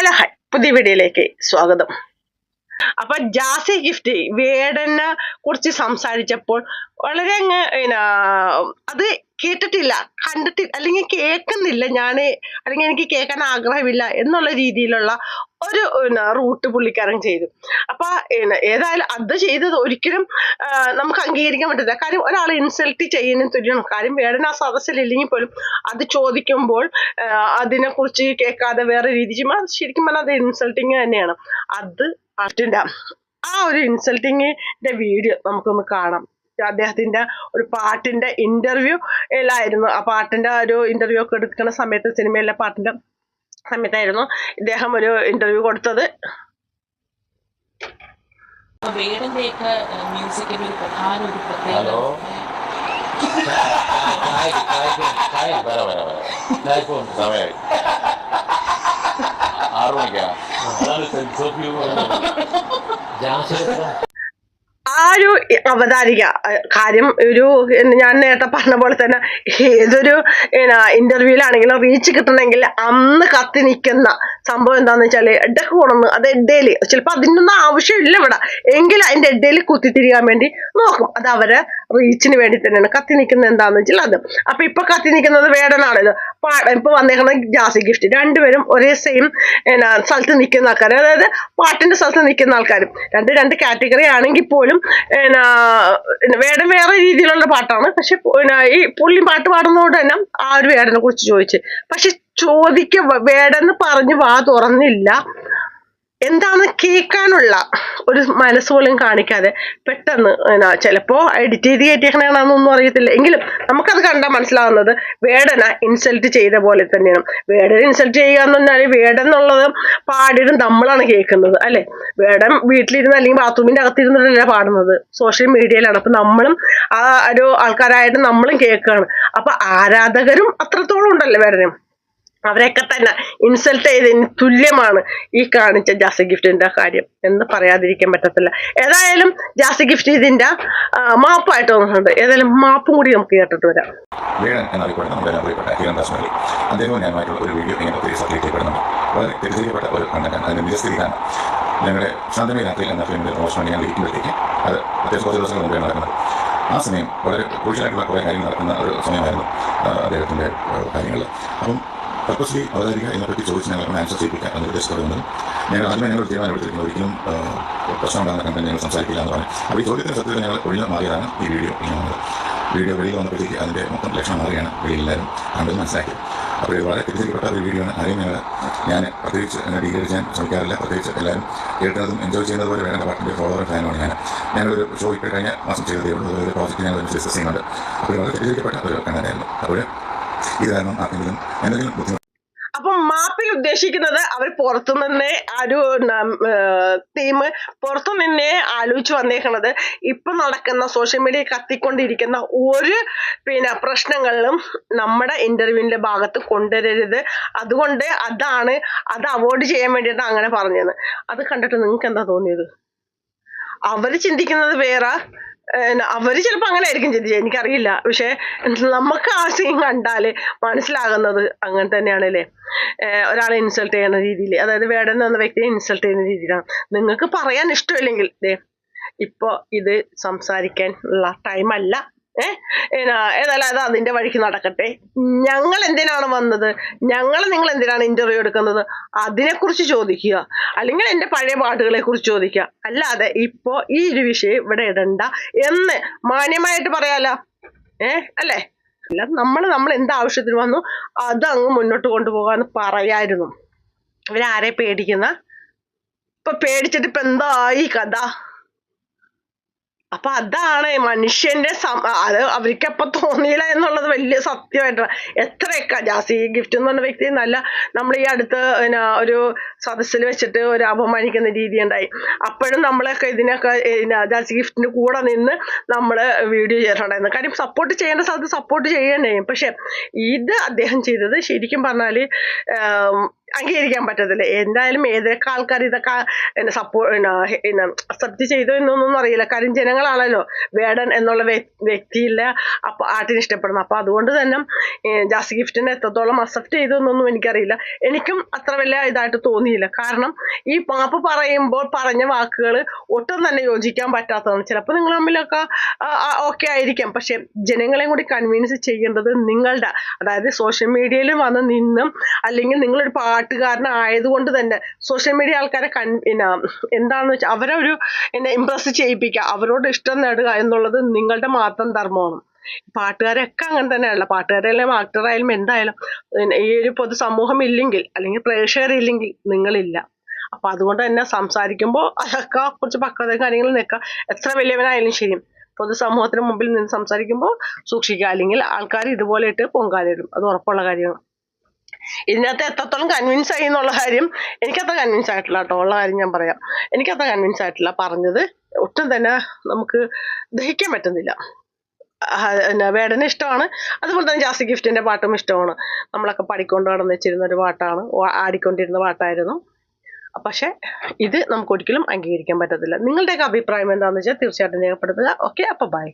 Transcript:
Hello hi പുതിയ വീഡിയോയിലേക്ക് സ്വാഗതം. അപ്പൊ ജാസി ഗിഫ്റ്റ് വേടനെ കുറിച്ച് സംസാരിച്ചപ്പോൾ വളരെ അങ്ങ് അത് കേട്ടിട്ടില്ല. കണ്ടിട്ട് അല്ലെങ്കിൽ കേൾക്കുന്നില്ല. ഞാൻ അല്ലെങ്കിൽ എനിക്ക് കേൾക്കാൻ ആഗ്രഹമില്ല എന്നുള്ള രീതിയിലുള്ള ഒരു റൂട്ട് പുള്ളിക്കാരൻ ചെയ്തു. അപ്പൊ ഏതായാലും അത് ചെയ്തത് ഒരിക്കലും നമുക്ക് അംഗീകരിക്കാൻ പറ്റില്ല കാര്യം ഒരാൾ ഇൻസൾട്ട് ചെയ്യുന്ന തുല്യമാണ്. കാര്യം വേടന ആ സദസ്സിലില്ലെങ്കിൽ പോലും അത് ചോദിക്കുമ്പോൾ അതിനെ കുറിച്ച് കേൾക്കാതെ വേറെ രീതി ചെയ്യുമ്പോൾ ശരിക്കും പറഞ്ഞാൽ അത് ഇൻസൾട്ടിങ് തന്നെയാണ്. അത് ആ ഒരു ഇൻസൾട്ടിങ്ങിന്റെ വീഡിയോ നമുക്കൊന്ന് കാണാം. അദ്ദേഹത്തിന്റെ ഒരു പാട്ടിന്റെ ഇന്റർവ്യൂ എല്ലായിരുന്നു ആ പാട്ടിന്റെ ഒരു ഇന്റർവ്യൂ ഒക്കെ എടുക്കുന്ന സമയത്ത് സിനിമയിലെ പാട്ടിന്റെ സമയത്തായിരുന്നു ഇദ്ദേഹം ഒരു ഇന്റർവ്യൂ കൊടുത്തത്. വേടന്റെയൊക്കെ മ്യൂസിക്കിന് ഒരു പ്രധാന ഒരു ആറു മണിക്കാ ആ ഒരു അവതാരിക കാര്യം ഒരു ഞാൻ നേരത്തെ പറഞ്ഞ പോലെ തന്നെ ഏതൊരു ഇന്റർവ്യൂലാണെങ്കിലും റീച്ച് കിട്ടണമെങ്കിൽ അന്ന് കത്തി നിൽക്കുന്ന സംഭവം എന്താണെന്ന് വെച്ചാൽ എഡൊക്കെ കൊണന്ന് അത് എഡേൽ ചിലപ്പോൾ അതിനൊന്നും ആവശ്യമില്ല ഇവിടെ. എങ്കിലും അതിന്റെ എഡേൽ കുത്തിത്തിരിയാൻ വേണ്ടി നോക്കും. അത് അവരെ റീച്ചിന് വേണ്ടി തന്നെയാണ്. കത്തി നിൽക്കുന്നത് എന്താണെന്ന് വെച്ചാൽ അത്. അപ്പൊ ഇപ്പൊ കത്തി നിൽക്കുന്നത് വേടനാണല്ലോ പാടം ഇപ്പൊ വന്നേക്കുന്ന ജാസി ഗിഫ്റ്റ്. രണ്ടുപേരും ഒരേ സെയിം എന്നാ സ്ഥലത്ത് നിൽക്കുന്ന ആൾക്കാർ അതായത് പാട്ടിന്റെ സ്ഥലത്ത് നിൽക്കുന്ന ആൾക്കാരും. രണ്ട് രണ്ട് കാറ്റഗറി ആണെങ്കിൽ പോലും എന്നാ, വേടൻ വേറെ രീതിയിലുള്ള പാട്ടാണ്. പക്ഷെ ഈ പുള്ളി പാട്ട് പാടുന്നതുകൊണ്ട് തന്നെ ആ ഒരു വേടനെ കുറിച്ച് ചോദിച്ചു. പക്ഷെ ചോദിക്ക വേടെന്ന് പറഞ്ഞ് വാ തുറന്നില്ല. എന്താണ് കേൾക്കാനുള്ള ഒരു മനസ്സ് പോലും കാണിക്കാതെ പെട്ടെന്ന് ചിലപ്പോ എഡിറ്റ് ചെയ്ത് കയറ്റിയാണെന്നൊന്നും അറിയത്തില്ല. എങ്കിലും നമുക്കത് കണ്ടാൽ മനസ്സിലാവുന്നത് വേടന ഇൻസൾട്ട് ചെയ്ത പോലെ തന്നെയാണ്. വേടന ഇൻസൾട്ട് ചെയ്യുക എന്ന് പറഞ്ഞാൽ വേടൻ എന്നുള്ളത് പാടിയത് നമ്മളാണ് കേൾക്കുന്നത് അല്ലെ? വേടൻ വീട്ടിലിരുന്ന് അല്ലെങ്കിൽ ബാത്റൂമിന്റെ അകത്തിരുന്നിട്ടല്ല പാടുന്നത്. സോഷ്യൽ മീഡിയയിലാണ് അപ്പൊ നമ്മളും ആ ഒരു ആൾക്കാരായിട്ട് നമ്മളും കേൾക്കുകയാണ്. അപ്പൊ ആരാധകരും അത്രത്തോളം ഉണ്ടല്ലോ വേടനും. അവരെയൊക്കെ തന്നെ ഇൻസൾട്ട് ചെയ്തതിന് തുല്യമാണ് ഈ കാണിച്ച ജാസി ഗിഫ്റ്റിന്റെ കാര്യം എന്ന് പറയാതിരിക്കാൻ പറ്റത്തില്ല. ഏതായാലും ജാസി ഗിഫ്റ്റ് ഇതിന്റെ മാപ്പായിട്ട് തോന്നുന്നുണ്ട് ഏതായാലും മാപ്പും കൂടി നമുക്ക് കേട്ടിട്ട് വരാം. ഞങ്ങളുടെ ശാന്തമേ രാത്രി എന്ന ഫിലിമിന്റെ പ്രൊമോഷൻ ഞാൻ ഇരിക്കുമ്പോഴത്തേക്ക് അത് അത്യാവശ്യം കുറച്ച് ദിവസങ്ങൾ മുമ്പേ നടക്കുന്നത്. ആ സമയം വളരെ ക്രൂഷ്യലായിട്ടുള്ള കുറേ കാര്യങ്ങൾ നടക്കുന്ന ഒരു സമയമായിരുന്നു അദ്ദേഹത്തിന്റെ കാര്യങ്ങൾ അപ്പം പർപ്പസ്ലി അവതാരിക ഇതിനെപ്പറ്റി ചോദിച്ച് ഞങ്ങൾ ആൻസർ ചെയ്യിപ്പിക്കാൻ എന്ന് ഉദ്ദേശത്തോടെ ഞങ്ങൾ ആദ്യമേ ഞങ്ങൾ തീരുമാനമെടുത്തിരിക്കുന്നത് ഒരിക്കലും പ്രശ്നം ഉണ്ടാകുന്ന കണ്ടന്റ് ഞങ്ങൾ സംസാരിക്കില്ല എന്ന് പറഞ്ഞു. അപ്പോൾ ഈ ചോദ്യത്തിന് സത്യത്തിൽ ഞങ്ങൾ ഒഴിഞ്ഞു മാറിയതാണ് ഈ വീഡിയോ ഇങ്ങനെ വീഡിയോ വെളിയിൽ വന്നപ്പോഴത്തേക്ക് അതിന്റെ മൊത്തം ലക്ഷണം മാറിയാണ് വെളിയിലെല്ലാവരും കണ്ടത് മനസ്സിലാക്കി. അപ്പോൾ ഇത് വളരെ തിരിച്ചിരിക്കപ്പെട്ട ഒരു വീഡിയോ ആണ്. ആരെയും ഞങ്ങൾ ഞാൻ പ്രത്യേകിച്ച് എന്നെ ഡീകരിക്കാൻ ശ്രമിക്കാറില്ല. പ്രത്യേകിച്ച് എല്ലാവരും കേട്ടതും എൻജോയ് ചെയ്യുന്നത് പോലെ വേണ്ട പാട്ടിന്റെ ഫോളോവർ ഫാനാണ് ഞാൻ. ഞങ്ങളൊരു ഷോ ഇപ്പോൾ കഴിഞ്ഞ മാസം ചെയ്തതേ ഉള്ളൂ. ഒരു പ്രോജക്റ്റ് ഞങ്ങൾ ഡിസ്കസ് ചെയ്യുന്നുണ്ട്. അപ്പോൾ വളരെ തിരിച്ചിരിക്കപ്പെട്ട ഒരു കണ്ടന്റായിരുന്നു അപ്പോൾ ഇത് കാരണം ആർക്കെങ്കിലും എന്തെങ്കിലും ബുദ്ധിമുട്ട് അപ്പൊ മാപ്പിൽ ഉദ്ദേശിക്കുന്നത് അവർ പുറത്തു നിന്നേ ഒരു ടീം പുറത്തു നിന്നേ ആലോചിച്ച് വന്നേക്കണത് ഇപ്പൊ നടക്കുന്ന സോഷ്യൽ മീഡിയ കത്തിക്കൊണ്ടിരിക്കുന്ന ഒരു പിന്നെ പ്രശ്നങ്ങളിലും നമ്മുടെ ഇന്റർവ്യൂവിന്റെ ഭാഗത്ത് കൊണ്ടുവരരുത്. അതുകൊണ്ട് അതാണ് അത് അവോയ്ഡ് ചെയ്യാൻ വേണ്ടിയിട്ട് അങ്ങനെ പറഞ്ഞത്. അത് കണ്ടിട്ട് നിങ്ങൾക്ക് എന്താ തോന്നിയത്? അവർ ചിന്തിക്കുന്നത് വേറെ അവർ ചിലപ്പോ അങ്ങനെ ആയിരിക്കും ചിന്തിച്ചത് എനിക്കറിയില്ല. പക്ഷെ നമുക്ക് ആ സീൻ കണ്ടാൽ മനസ്സിലാകുന്നത് അങ്ങനെ തന്നെയാണല്ലേ? അല്ലെ ഒരാളെ ഇൻസൾട്ട് ചെയ്യുന്ന രീതിയിൽ അതായത് വേടൻ എന്ന വ്യക്തിയെ ഇൻസൾട്ട് ചെയ്യുന്ന രീതിയിലാണ്. നിങ്ങൾക്ക് പറയാൻ ഇഷ്ടമില്ലെങ്കിൽ ഇപ്പൊ ഇത് സംസാരിക്കാൻ ഉള്ള ടൈം അല്ല. ഏതായാലും അത് അതിന്റെ വഴിക്ക് നടക്കട്ടെ. ഞങ്ങൾ എന്തിനാണ് വന്നത്? ഞങ്ങൾ നിങ്ങൾ എന്തിനാണ് ഇന്റർവ്യൂ എടുക്കുന്നത്? അതിനെക്കുറിച്ച് ചോദിക്കുക. അല്ലെങ്കിൽ എന്റെ പഴയ പാട്ടുകളെ കുറിച്ച് ചോദിക്കുക. അല്ലാതെ ഇപ്പോ ഈ ഒരു വിഷയം ഇവിടെ ഇടണ്ട എന്ന് മാന്യമായിട്ട് പറയാലോ. ഏ? അല്ലേ? അല്ല നമ്മൾ നമ്മൾ എന്ത് ആവശ്യത്തിന് വന്നു അത് അങ്ങ് മുന്നോട്ട് കൊണ്ടുപോകാന്ന് പറയായിരുന്നു. ഇവരാരെ പേടിക്കുന്ന? ഇപ്പൊ പേടിച്ചിട്ട് ഇപ്പൊ എന്തായി കഥ? അപ്പൊ അതാണ് മനുഷ്യന്റെ അത് അവർക്ക് എപ്പൊ തോന്നിയില്ല എന്നുള്ളത് വലിയ സത്യമായിട്ട്. എത്രയൊക്കെ ജാസി ഗിഫ്റ്റ് എന്ന് പറഞ്ഞ വ്യക്തി നല്ല നമ്മൾ ഈ അടുത്ത് പിന്നെ ഒരു സദസ്സിൽ വെച്ചിട്ട് ഒരു അപമാനിക്കുന്ന രീതി ഉണ്ടായി. അപ്പോഴും നമ്മളൊക്കെ ഇതിനൊക്കെ ജാസി ഗിഫ്റ്റിന്റെ കൂടെ നിന്ന് നമ്മൾ വീഡിയോ ചെയ്തിട്ടുണ്ടായിരുന്നു. കാര്യം സപ്പോർട്ട് ചെയ്യേണ്ട സ്ഥലത്ത് സപ്പോർട്ട് ചെയ്യേണ്ടേ പക്ഷെ ഇത് അദ്ദേഹം ചെയ്തത് ശരിക്കും പറഞ്ഞാൽ അംഗീകരിക്കാൻ പറ്റത്തില്ല. എന്തായാലും ഏതൊക്കെ ആൾക്കാർ ഇതൊക്കെ എന്നെ സപ്പോ അക്സെപ്റ്റ് ചെയ്തോ എന്നൊന്നും അറിയില്ല. കാര്യം ജനങ്ങളാണല്ലോ. വേടൻ എന്നുള്ള വ്യക്തിയില്ല. അപ്പൊ ആർട്ടിന് ഇഷ്ടപ്പെടുന്നത്. അപ്പൊ അതുകൊണ്ട് തന്നെ ജാസ്തി ഗിഫ്റ്റിനെ എത്രത്തോളം അക്സെപ്റ്റ് ചെയ്തു എന്നൊന്നും എനിക്കറിയില്ല. എനിക്കും അത്ര വലിയ ഇതായിട്ട് തോന്നിയില്ല. കാരണം ഈ മാപ്പ് പറയുമ്പോൾ പറഞ്ഞ വാക്കുകൾ ഒട്ടും തന്നെ യോജിക്കാൻ പറ്റാത്തതാണ്. ചിലപ്പോൾ നിങ്ങൾ തമ്മിലൊക്കെ ഓക്കെ ആയിരിക്കാം. പക്ഷെ ജനങ്ങളെയും കൂടി കൺവിൻസ് ചെയ്യേണ്ടത് നിങ്ങളുടെ അതായത് സോഷ്യൽ മീഡിയയിൽ വന്ന് നിന്നും അല്ലെങ്കിൽ നിങ്ങളൊരു പാട്ടുകാരനായതുകൊണ്ട് തന്നെ സോഷ്യൽ മീഡിയ ആൾക്കാരെ കൺ പിന്നെ എന്താണെന്ന് വെച്ചാൽ അവരെ ഒരു എന്നെ ഇമ്പ്രസ് ചെയ്യിപ്പിക്കുക. അവരോട് ഇഷ്ടം നേടുക എന്നുള്ളത് നിങ്ങളുടെ മാത്രം ധർമ്മമാണ്. പാട്ടുകാരൊക്കെ അങ്ങനെ തന്നെയല്ല പാട്ടുകാരായാലും ആക്ടറായാലും എന്തായാലും ഈ ഒരു പൊതുസമൂഹം ഇല്ലെങ്കിൽ അല്ലെങ്കിൽ പ്രേക്ഷകരില്ലെങ്കിൽ നിങ്ങളില്ല. അപ്പൊ അതുകൊണ്ട് തന്നെ സംസാരിക്കുമ്പോൾ അതൊക്കെ കുറച്ച് പക്വതയും കാര്യങ്ങൾ നിൽക്കുക. എത്ര വലിയവനായാലും ശരി പൊതുസമൂഹത്തിന് മുമ്പിൽ നിന്ന് സംസാരിക്കുമ്പോൾ സൂക്ഷിക്കുക. അല്ലെങ്കിൽ ആൾക്കാർ ഇതുപോലെ ഇട്ട് പൊങ്കാലിടും. അത് ഉറപ്പുള്ള കാര്യമാണ്. ഇതിനകത്ത് എത്രത്തോളം കൺവിൻസ് ആയി എന്നുള്ള കാര്യം എനിക്കത്ര കൺവിൻസ് ആയിട്ടില്ല കേട്ടോ. ഉള്ള കാര്യം ഞാൻ പറയാം. എനിക്കത്ര കൺവിൻസ് ആയിട്ടില്ല പറഞ്ഞത്. ഒട്ടും തന്നെ നമുക്ക് ദഹിക്കാൻ പറ്റുന്നില്ല. പിന്നെ വേടന് ഇഷ്ടമാണ്. അതുപോലെ തന്നെ ജാസി ഗിഫ്റ്റിന്റെ പാട്ടും ഇഷ്ടമാണ്. നമ്മളൊക്കെ പാടിക്കൊണ്ട് നടന്ന് വെച്ചിരുന്ന ഒരു പാട്ടാണ്. ആടിക്കൊണ്ടിരുന്ന പാട്ടായിരുന്നു. പക്ഷെ ഇത് നമുക്ക് ഒരിക്കലും അംഗീകരിക്കാൻ പറ്റത്തില്ല. നിങ്ങളുടെയൊക്കെ അഭിപ്രായം എന്താണെന്ന് വെച്ചാൽ തീർച്ചയായിട്ടും രേഖപ്പെടുത്തുക. ഓക്കെ അപ്പോൾ ബൈ